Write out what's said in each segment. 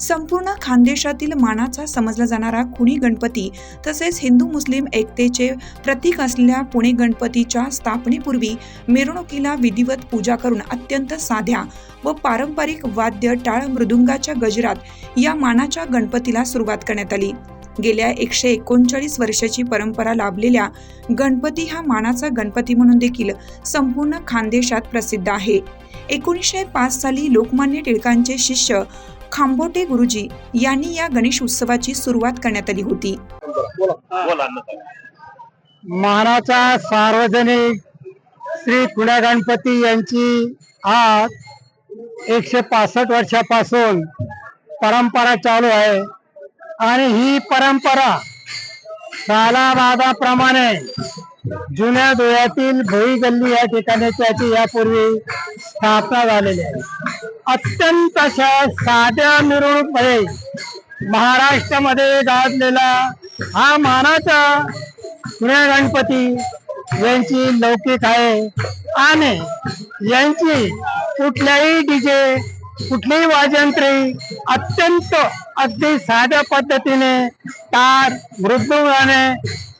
संपूर्ण खानदेशातील मानाचा समजला जाणारा खुणी गणपती तसेच हिंदू मुस्लिम एकतेचे प्रतीक असलेल्या पुणे गणपतीच्या स्थापनेपूर्वी मिरवणुकीला विधिवत पूजा करून अत्यंत साध्या व पारंपरिक वाद्य टाळ मृदुंगाच्या गजरात या मानाच्या गणपतीला सुरुवात करण्यात आली. गेल्या एकशे एकोणचाळीस वर्षाची परंपरा लाभलेल्या गणपती हा मानाचा गणपती म्हणून देखील संपूर्ण खानदेशात प्रसिद्ध आहे. एकोणीसशे पाच साली लोकमान्य टिळकांचे शिष्य खांबोटे गुरुजी यांनी या गणेश उत्सवाची सुरुवात करण्यात आली होती. मानाचा सार्वजनिक श्री पुण्या गणपती यांची आज एकशे पासष्ट वर्षापासून परंपरा चालू आहे. आणि ही परंपरा सालाबादाप्रमाणे जुन्या धुळ्यातील भोई गल्ली या ठिकाणी त्याची यापूर्वी स्थापना झालेली आहे. अत्यंत अशा साध्या मिरवणूकमध्ये महाराष्ट्रामध्ये गाजलेला हा मानाचा पुण्या गणपती यांची लौकिक आहे. आणि यांची कुठल्याही डीजे कुठलीही वाजयंत्री अत्यंत अगदी साध्या पद्धतीने तार मृदुंगाने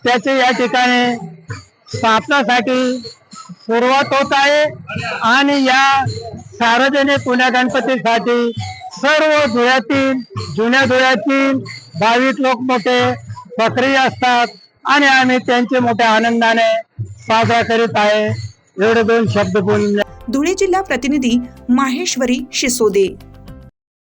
त्याचे या ठिकाणी स्थापनासाठी सुरुवात होत आहे. आणि या सार्वजनिक पुण्या गणपतीसाठी सर्व धुळ्यातील जुन्या धुळ्यातील भाविक लोक मोठे सक्रिय असतात आणि आम्ही त्यांचे मोठ्या आनंदाने साजरा करीत आहे. एवढे दोन शब्द बोलून धुळे जिल्हा प्रतिनिधी माहेश्वरी शिसोदे.